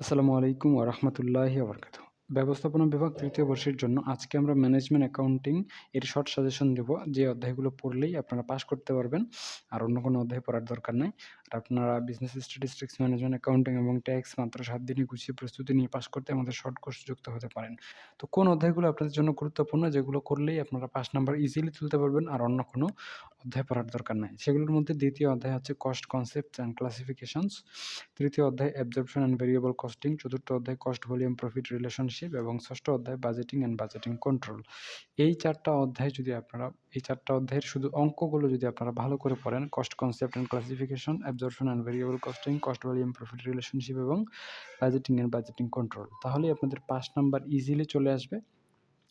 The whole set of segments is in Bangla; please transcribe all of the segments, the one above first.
আসসালামু আলাইকুম ওয়া রাহমাতুল্লাহি ওয়া বারাকাতুহু। ব্যবস্থাপনা বিভাগ তৃতীয় বর্ষের জন্য আজকে আমরা ম্যানেজমেন্ট অ্যাকাউন্টিং এর শর্ট সাজেশন দেব। যে অধ্যায়গুলো পড়লেই আপনারা পাস করতে পারবেন। আর অন্য কোনো অধ্যায় পড়ার দরকার নাই। আর আপনারা বিজনেস স্ট্যাটিস্টিক্স, ম্যানেজমেন্ট অ্যাকাউন্টিং এবং ট্যাক্স মাত্র সাত দিনে গুছিয়ে প্রস্তুতি নিয়ে পাস করতে আমাদের শর্ট কোর্স যুক্ত হতে পারেন। তো কোন অধ্যায়গুলো আপনাদের জন্য গুরুত্বপূর্ণ যেগুলো করলেই আপনারা পাস নাম্বার ইজিলি তুলতে পারবেন আর অন্য কোনো অধ্যায় পড়ার দরকার নাই। সেগুলোর মধ্যে দ্বিতীয় অধ্যায় হচ্ছে কস্ট কনসেপ্ট অ্যান্ড ক্লাসিফিকেশনস। তৃতীয় অধ্যায় অ্যাবজর্পশন অ্যান্ড ভেরিয়েবল কস্টিং। চতুর্থ অধ্যায় কস্ট ভলিউম প্রফিট রিলেশনশিপ এবং ষষ্ঠ অধ্যায় বাজেটিং অ্যান্ড বাজেটিং কন্ট্রোল। এই ৪ টা অধ্যায় যদি আপনারা এই চারটা অধ্যায়ের শুধু অঙ্কগুলো যদি আপনারা ভালো করে পড়েন cost concept and classification, absorption and variable costing, cost volume profit relationship এবং বাজেটিং অ্যান্ড বাজেটিং কন্ট্রোল। তাহলেই আপনাদের পাস নাম্বার ইজিলি চলে আসবে।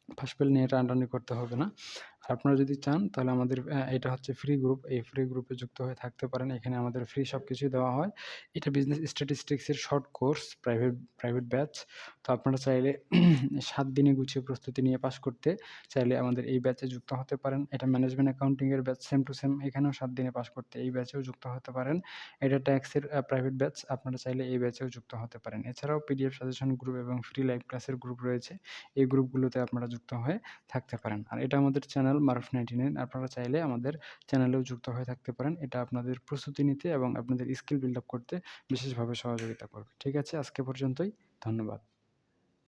ফার্স্ট পেলে নিয়ে টানাটানি করতে হবে না। আপনারা যদি চান, তাহলে আমাদের এটা হচ্ছে ফ্রি গ্রুপ। এই ফ্রি গ্রুপে যুক্ত হয়ে থাকতে পারেন। এখানে আমাদের ফ্রি সব কিছুই দেওয়া হয়। এটা business স্ট্যাটিস্টিক্সের short course private private batch. তো আপনারা চাইলে সাত দিনে গুছিয়ে প্রস্তুতি নিয়ে পাস করতে চাইলে আমাদের এই ব্যাচে যুক্ত হতে পারেন। এটা ম্যানেজমেন্ট অ্যাকাউন্টিংয়ের ব্যাচ সেম টু সেম এখানেও সাত দিনে পাস করতে এই ব্যাচেও যুক্ত হতে পারেন। এটা ট্যাক্সের প্রাইভেট ব্যাচ আপনারা চাইলে এই ব্যাচেও যুক্ত হতে পারেন। এছাড়াও পিডিএফ সাজেশন গ্রুপ এবং ফ্রি লাইভ ক্লাসের গ্রুপ রয়েছে। এই গ্রুপগুলোতে আপনারা যুক্ত হয়ে থাকতে পারেন। আর এটা আমাদের চ্যানেল মারুফ 99 আপনারা চাইলে আমাদের চ্যানেলেও যুক্ত হয়ে থাকতে পারেন। এটা আপনাদের প্রস্তুতি নিতে এবং আপনাদের স্কিল বিল্ড আপ করতে বিশেষভাবে সহযোগিতা করবে। ঠিক আছে? আজকে পর্যন্তই। ধন্যবাদ।